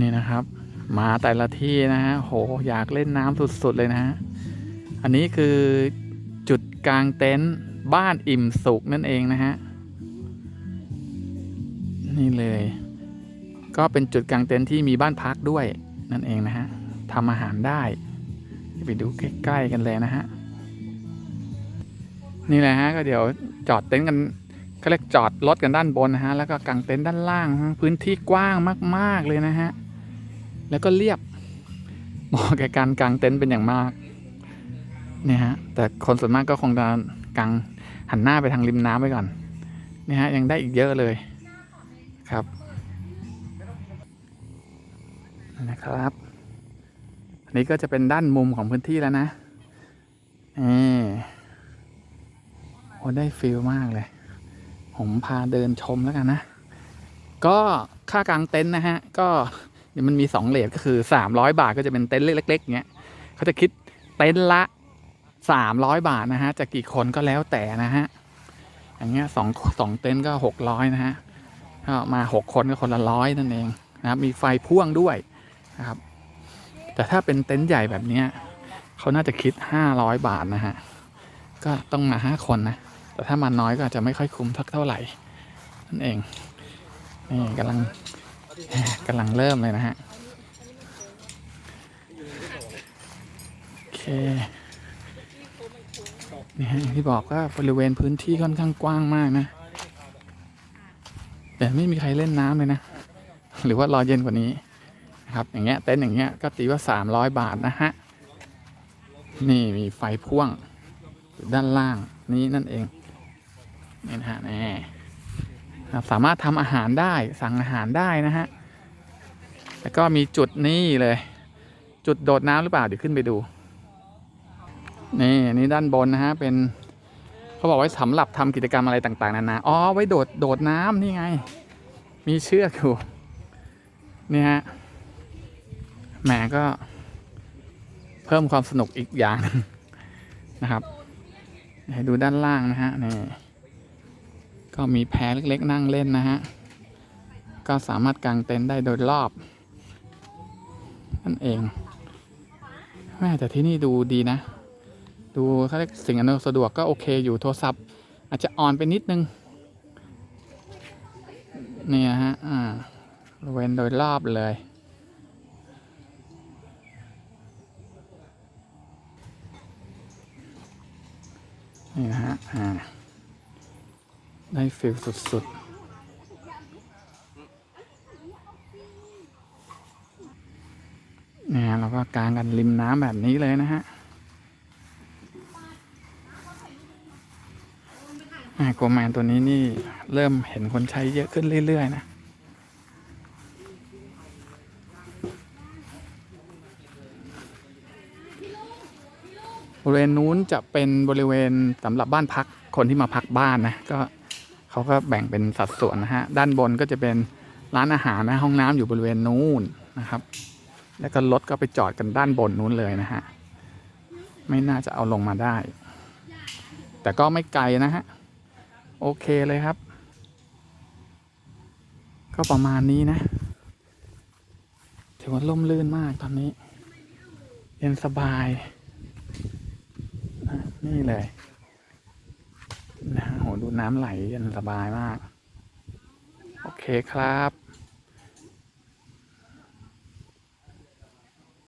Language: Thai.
นี่นะครับ มาแต่ละที่นะฮะโหอยากเล่นน้ำสุดๆเลยนะฮะอันนี้คือจุดกลางเต็นท์บ้านอิ่มสุขนั่นเองนะฮะนี่เลย ก็เป็นจุดกลางเต็นท์ที่มีบ้านพักด้วยนั่นเองนะฮะทำอาหารได้ไปดูใกล้ๆกันเลยนะฮะนี่แหละฮะก็เดี๋ยวจอดเต็นท์กันก็เรียกจอดรถกันด้านบนนะฮะแล้วก็กางเต็นท์ด้านล่าง พื้นที่กว้างมาก ๆเลยนะฮะ แล้วก็เรียบเหมาะแก่การกางเต็นท์เป็นอย่างมากเนี่ยฮะแต่คนส่วนมากก็คงจะกางหันหน้าไปทางริมน้ำไปก่อนเนี่ยฮะยังได้อีกเยอะเลยครับนะครับอันนี้ก็จะเป็นด้านมุมของพื้นที่แล้วนะนี่โอ้ได้ฟิลมากเลย ผมพาเดินชมแล้วกันนะ ก็ค่ากลางเต็นท์นะฮะ ก็ เดี๋ยมันมีสองเลทก็คือสามร้อยบาทก็จะเป็นเต็นท์เล็กๆเงี้ยเขาจะคิดเต็นท์ละสามร้อยบาทนะฮะจะกี่คนก็แล้วแต่นะฮะอย่างเงี้ยสองสองเต็นท์ก็หกร้อยนะฮะก็มาหกคนก็คนละร้อยนั่นเองนะครับมีไฟพ่วงด้วยนะครับแต่ถ้าเป็นเต็นท์ใหญ่แบบเนี้ยเขาน่าจะคิด 500 บาทนะฮะก็ต้องมา 5 คนนะแต่ถ้ามาน้อยก็อาจจะไม่ค่อยคุ้มทักเท่าไหร่นั่นเองนี่กำลัง กำลังเริ่มเลยนะฮะ โอเคนี่ฮะที่บอกว่าบริเวณพื้นที่ค่อนข้างกว้างมากนะ แต่ไม่มีใครเล่นน้ำเลยนะ หรือว่ารอเย็นกว่านี้นะครับ อย่างเงี้ยเต็นท์อย่างเงี้ยก็ตีว่า300บาทนะฮะ นี่มีไฟพ่วงด้านล่างนี้นั่นเองนี่นะฮะนี่ สามารถทำอาหารได้สั่งอาหารได้นะฮะแล้วก็มีจุดนี่เลย จุดโดดน้ำหรือเปล่าเดี๋ยวขึ้นไปดู นี่นี่ด้านบนนะฮะเป็นเขาบอกไว้สำหรับทำกิจกรรมอะไรต่างๆนานาอ๋อไว้โดดโดดน้ำนี่ไง มีเชือกอยู่นี่ฮะแหมก็เพิ่มความสนุกอีกอย่างหนึ่งนะครับให้ดูด้านล่างนะฮะนี่ ก็มีแพเล็กๆนั่งเล่นนะฮะ ก็สามารถกางเต็นท์ได้โดยรอบ นั่นเองแม่แต่ที่นี่ดูดีนะ ดูเขาเรียกสิ่งอำนวยสะดวกก็โอเคอยู่โทรศัพท์ อาจจะอ่อนไปนิดนึงนี่นะฮะ อ่าบริเวนโดยรอบเลย นี่นะฮะ อ่า ได้ฟิลสุดๆเนี่ยเราก็กางกันริมน้ำแบบนี้เลยนะฮะโกแมนตัวนี้นี่เริ่มเห็นคนใช้เยอะขึ้นเรื่อย ๆ นะ บริเวณนู้นจะเป็นบริเวณสำหรับบ้านพักคนที่มาพักบ้านนะ ก็ เขาก็แบ่งเป็นสัดส่วนนะฮะ ด้านบนก็จะเป็นร้านอาหารนะห้องน้ำอยู่บริเวณนู้นนะครับ แล้วก็รถก็ไปจอดกันด้านบนนู้นเลยนะฮะ ไม่น่าจะเอาลงมาได้ แต่ก็ไม่ไกลนะฮะ โอเคเลยครับ ก็ประมาณนี้นะถือว่าล่มลื่นมากตอนนี้ เย็นสบาย นี่เลย นะโหดูน้ำไหลยันสบายมาก โอเคครับ